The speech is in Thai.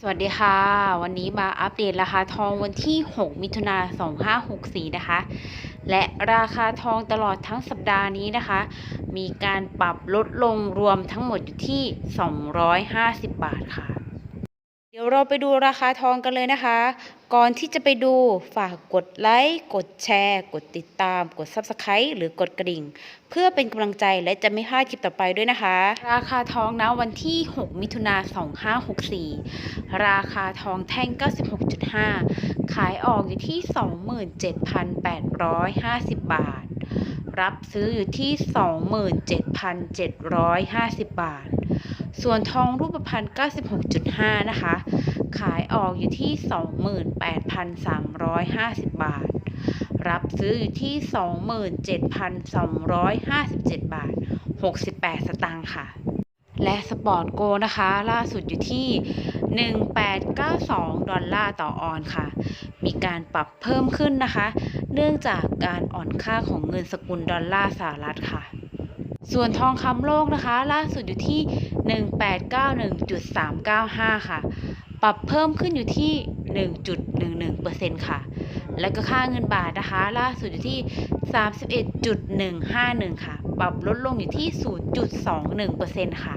สวัสดีค่ะ วันนี้มาอัปเดตราคาทองวันที่ 6 มิถุนา2564 นะคะ และราคาทองตลอดทั้งสัปดาห์นี้นะคะ มีการปรับลดลงรวมทั้งหมดอยู่ที่ 250 บาทค่ะ ดี๋ยวเราไปดูราคาทองกันเลยนะคะ ก่อนที่จะไปดูฝากกดไลค์ กดแชร์ กดติดตาม กด Subscribe หรือกดกระดิ่ง เพื่อเป็นกำลังใจและจะไม่พลาดคลิปต่อไปด้วยนะคะ ราคาทองนะวันที่ 6 มิถุนา2564 ราคาทองแท่ง 96.5 ขายออกอยู่ที่ 27,850 บาท รับซื้ออยู่ที่ 27,750 บาท ส่วนทองรูปพรรณ96.5 นะคะ ขายออกอยู่ที่ 28,350 บาท รับซื้ออยู่ที่ 27,257 บาท 68 สตางค์ค่ะ และสปอร์ตโกนะคะ ล่าสุดอยู่ที่1892 ดอลลาร์ต่อออนค่ะ มีการปรับเพิ่มขึ้นนะคะ เนื่องจากการอ่อนค่าของเงินสกุลดอลลาร์สหรัฐค่ะ ส่วนทองคำโลกนะคะ ล่าสุดอยู่ที่ 1891.395 ค่ะ ปรับเพิ่มขึ้นอยู่ที่ 1.11%ค่ะ แล้วก็ค่าเงินบาทนะคะ ล่าสุดอยู่ที่ 31.151 ค่ะ ปรับลดลงอยู่ที่ 0.21%ค่ะ